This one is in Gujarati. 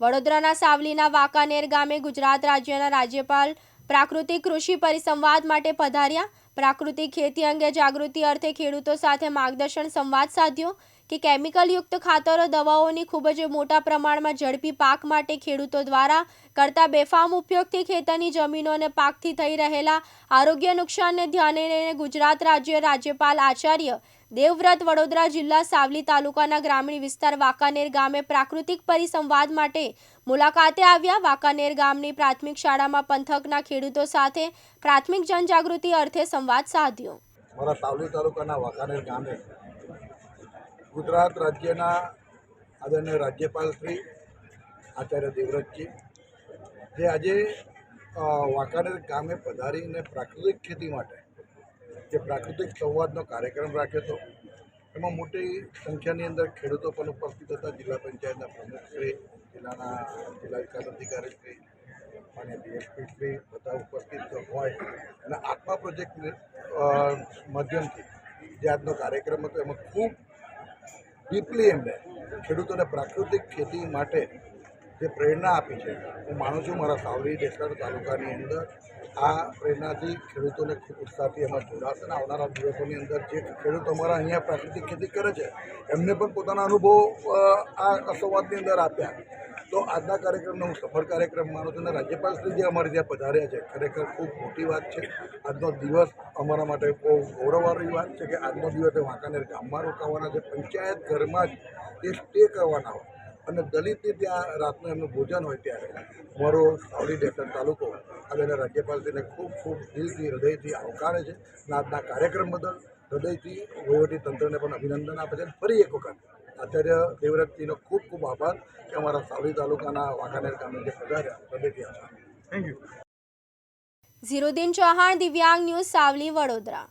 વડોદરાના સાવલીના વાંકાનેર ગામે ગુજરાત રાજ્યના રાજ્યપાલ પ્રાકૃતિક કૃષિ પરિસંવાદ માટે પધાર્યા. પ્રાકૃતિક ખેતી અંગે જાગૃતિ અર્થે ખેડૂતો સાથે માર્ગદર્શન સંવાદ સાધ્યો. કે કેમિકલયુક્ત ખાતરો દવાઓની ખૂબ જ મોટા પ્રમાણમાં ઝડપી પાક માટે ખેડૂતો દ્વારા કરતા બેફામ ઉપયોગથી ખેતરની જમીનો અને પાકથી થઈ રહેલા આરોગ્ય નુકસાનને ધ્યાને લઈને ગુજરાત રાજ્ય રાજ્યપાલ આચાર્ય દેવવ્રત વડોદરા જિલ્લા સાવલી તાલુકાના ગ્રામીણ વિસ્તાર વાંકાનેર ગામે પ્રાકૃતિક પરિસંવાદ માટે મુલાકાતે આવ્યા. વાંકાનેર ગામની પ્રાથમિક શાળામાં પંથકના ખેડૂતો સાથે પ્રાથમિક જનજાગૃતિ અર્થે સંવાદ સાધ્યો. મારા સાવલી તાલુકાના વાંકાનેર ગામે ગુજરાત રાજ્યના આદરણીય રાજ્યપાલ શ્રી આચાર્ય દેવવ્રતજી, જે આજે વાંકાનેર ગામે પધારીને પ્રાકૃતિક ખેતી માટે, જે પ્રાકૃતિક સંવાદનો કાર્યક્રમ રાખ્યો હતો. એમાં મોટી સંખ્યાની અંદર ખેડૂતો પણ ઉપસ્થિત હતા. જિલ્લા પંચાયતના પ્રમુખશ્રી જિલ્લાના જિલ્લા વિકાસ અધિકારી શ્રી અને ડીએસપીશ્રી બધા ઉપસ્થિત હોય. અને આત્મા પ્રોજેક્ટ માધ્યમથી જે આજનો કાર્યક્રમ હતો, એમાં ખૂબ ડીપલી એમને ખેડૂતોને પ્રાકૃતિક ખેતી માટે જે પ્રેરણા આપી છે, હું માનું છું મારા સાવરી દેસર તાલુકાની અંદર આ પ્રેરણાથી ખેડૂતોને ખૂબ ઉત્સાહથી એમાં જોડાશે અને આવનારા દિવસોની અંદર જે ખેડૂતો અમારા અહીંયા પ્રાકૃતિક ખેતી કરે છે, એમને પણ પોતાના અનુભવો આ સંવાદની અંદર આપ્યા. તો આજના કાર્યક્રમને હું સફળ કાર્યક્રમ માનું છું અને રાજ્યપાલ શ્રી જે અમારે ત્યાં પધાર્યા છે, ખરેખર ખૂબ મોટી વાત છે. આજનો દિવસ અમારા માટે બહુ ગૌરવવાળી વાત છે કે આજનો દિવસ એ વાંકાનેર ગામમાં રોકાવાના છે, પંચાયત ઘરમાં જ એ સ્ટે કરવાના હોય. અને દલિતને ત્યાં રાતનું એમનું ભોજન હોય ત્યારે. અમારો સાવલી ડેસર તાલુકો આજે અને રાજ્યપાલશ્રીને ખૂબ ખૂબ દિલથી, હૃદયથી આવકારે છે અને આજના કાર્યક્રમ બદલ હૃદયથી વહીવટી તંત્રને પણ અભિનંદન આપે છે ફરી એક વખત આચાર્ય દેવવ્રતજીનો ખૂબ ખૂબ આભાર કે અમારા સાવલી તાલુકાના વાંકાનેર ગામે જે પધાર્યા આભાર થેન્ક યુ ઝીરોદીન ચૌહાણ દિવ્યાંગ ન્યૂઝ સાવલી વડોદરા.